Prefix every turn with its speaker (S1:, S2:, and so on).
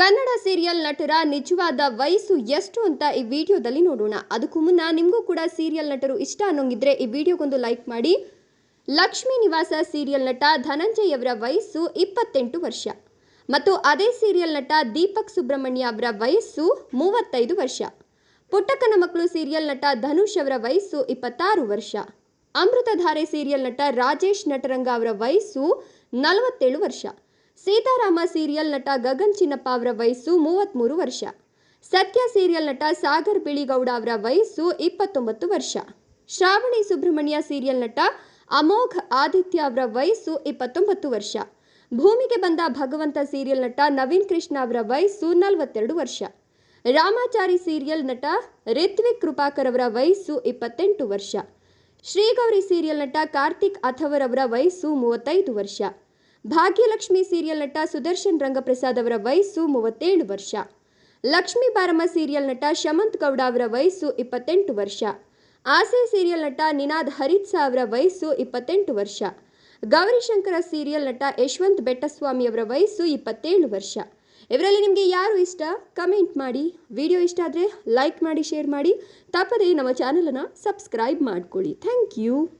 S1: Kannada serial ನಟರ ನಿಜವಾದ ವಯಸ್ಸು ಎಷ್ಟು ಅಂತ ಈ ವಿಡಿಯೋದಲ್ಲಿ ನೋಡೋಣ. ಅದಕ್ಕೂ ಮುನ್ನ ನಿಮಗೂ ಕೂಡ ಸೀರಿಯಲ್ ನಟರು ಇಷ್ಟ ಅನ್ನೋಂಗಿದ್ರೆ ಈ ವಿಡಿಯೋಗೊಂದು ಲೈಕ್ ಮಾಡಿ. ಲಕ್ಷ್ಮೀ ನಿವಾಸ ಸೀರಿಯಲ್ ನಟ ಧನಂಜಯ್ ಅವರ ವಯಸ್ಸು ಇಪ್ಪತ್ತೆಂಟು ವರ್ಷ. ಮತ್ತು ಅದೇ ಸೀರಿಯಲ್ ನಟ ದೀಪಕ್ ಸುಬ್ರಹ್ಮಣ್ಯ ಅವರ ವಯಸ್ಸು ಮೂವತ್ತೈದು ವರ್ಷ. ಪುಟ್ಟಕ್ಕನ ಮಕ್ಕಳು ಸೀರಿಯಲ್ ನಟ ಧನುಷ್ ಅವರ ವಯಸ್ಸು ಇಪ್ಪತ್ತಾರು ವರ್ಷ. ಅಮೃತಧಾರೆ ಸೀರಿಯಲ್ ನಟ ರಾಜೇಶ್ ನಟರಂಗ ಅವರ ವಯಸ್ಸು ನಲವತ್ತೇಳು ವರ್ಷ. ಸೀತಾರಾಮ ಸೀರಿಯಲ್ ನಟ ಗಗನ್ ಚಿನ್ನಪ್ಪ ಅವರ ವಯಸ್ಸು ಮೂವತ್ತ್ಮೂರು ವರ್ಷ. ಸತ್ಯ ಸೀರಿಯಲ್ ನಟ ಸಾಗರ್ ಬಿಳಿಗೌಡ ಅವರ ವಯಸ್ಸು ಇಪ್ಪತ್ತೊಂಬತ್ತು ವರ್ಷ. ಶ್ರಾವಣಿ ಸುಬ್ರಹ್ಮಣ್ಯ ಸೀರಿಯಲ್ ನಟ ಅಮೋಘ್ ಆದಿತ್ಯ ಅವರ ವಯಸ್ಸು ಇಪ್ಪತ್ತೊಂಬತ್ತು ವರ್ಷ. ಭೂಮಿಗೆ ಬಂದ ಭಗವಂತ ಸೀರಿಯಲ್ ನಟ ನವೀನ್ ಕೃಷ್ಣ ಅವರ ವಯಸ್ಸು ನಲವತ್ತೆರಡು ವರ್ಷ. ರಾಮಾಚಾರಿ ಸೀರಿಯಲ್ ನಟ ರಿತ್ವಿಕ್ ಕೃಪಾಕರ್ ಅವರ ವಯಸ್ಸು ಇಪ್ಪತ್ತೆಂಟು ವರ್ಷ. ಶ್ರೀಗೌರಿ ಸೀರಿಯಲ್ ನಟ ಕಾರ್ತಿಕ್ ಅಥವರ್ ಅವರ ವಯಸ್ಸು ಮೂವತ್ತೈದು ವರ್ಷ. ಭಾಗ್ಯಲಕ್ಷ್ಮಿ ಸೀರಿಯಲ್ ನಟ ಸುದರ್ಶನ್ ರಂಗಪ್ರಸಾದ್ ಅವರ ವಯಸ್ಸು ಮೂವತ್ತೇಳು ವರ್ಷ. ಲಕ್ಷ್ಮಿ ಬಾರಮ್ಮ ಸೀರಿಯಲ್ ನಟ ಶಮಂತ್ ಗೌಡ ಅವರ ವಯಸ್ಸು ಇಪ್ಪತ್ತೆಂಟು ವರ್ಷ. ಆಸೆ ಸೀರಿಯಲ್ ನಟ ನಿನಾದ್ ಹರಿತ್ಸಾ ಅವರ ವಯಸ್ಸು ಇಪ್ಪತ್ತೆಂಟು ವರ್ಷ. ಗೌರಿಶಂಕರ ಸೀರಿಯಲ್ ನಟ ಯಶವಂತ್ ಬೆಟ್ಟಸ್ವಾಮಿ ಅವರ ವಯಸ್ಸು ಇಪ್ಪತ್ತೇಳು ವರ್ಷ. ಇವರಲ್ಲಿ ನಿಮಗೆ ಯಾರು ಇಷ್ಟ? ಕಮೆಂಟ್ ಮಾಡಿ. ವಿಡಿಯೋ ಇಷ್ಟ ಆದರೆ ಲೈಕ್ ಮಾಡಿ, ಶೇರ್ ಮಾಡಿ. ತಪ್ಪದೇ ನಮ್ಮ ಚಾನಲನ್ನು ಸಬ್ಸ್ಕ್ರೈಬ್ ಮಾಡ್ಕೊಳ್ಳಿ. Thank you.